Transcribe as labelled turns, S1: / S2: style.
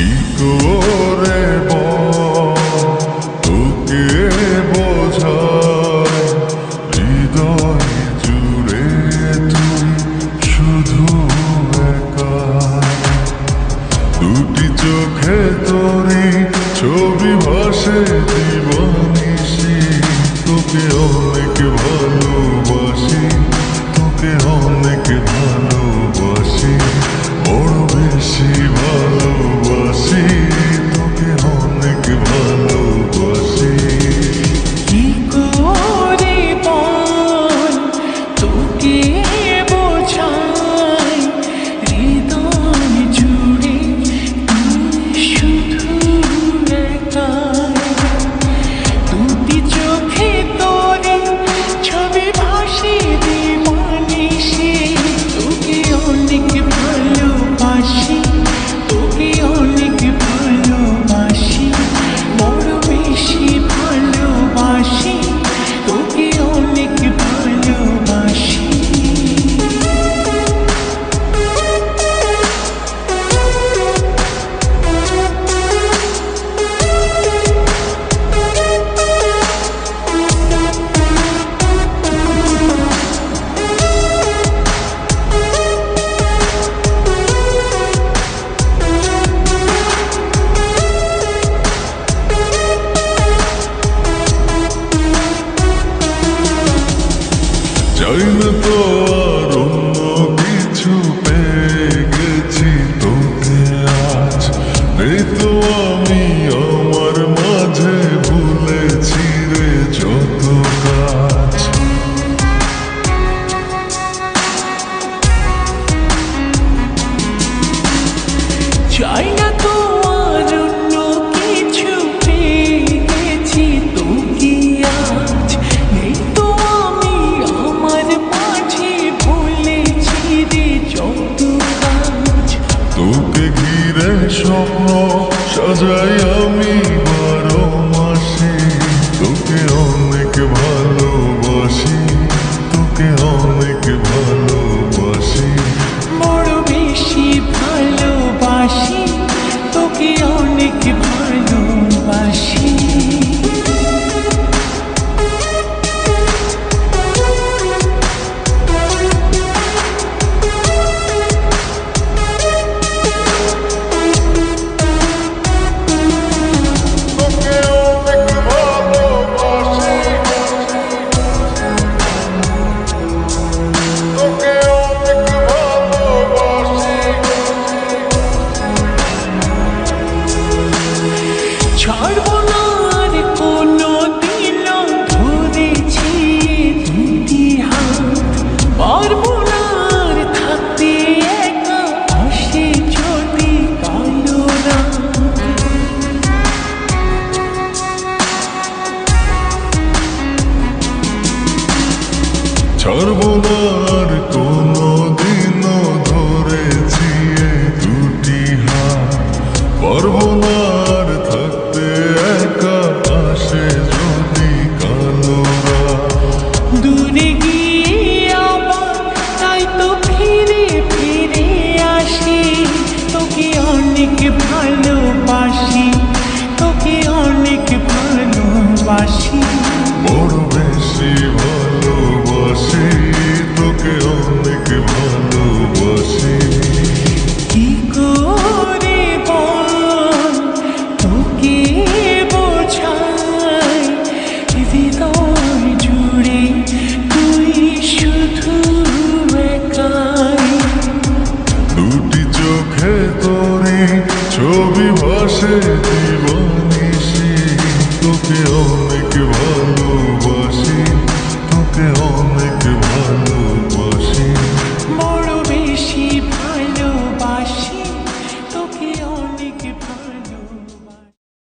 S1: কি করে তোকে বোঝায় হৃদয় জুড়ে তুই শুধু দুটি চোখে তোরে ছবি ভাসে জীবনীশি তোকে অনেক ভালোবাসি, তোকে অনেক ভালোবাসি, বড় বেশি you were.
S2: চাই না তো আর অন্য কিছু পেয়ে গেছি তোকে আজ। সাজাই আমি ছাড়ব আর দিন দিনও ধরেছি দুটি
S1: হাত। পারব না আর থাকতে একা আসে যদি কালোরা দূরে গিয়ে আবার তাই তো ফিরে ফিরে আসি।
S2: তোকে অনেক ভালোবাসি, তোকে অনেক ভালোবাসি। Ooh.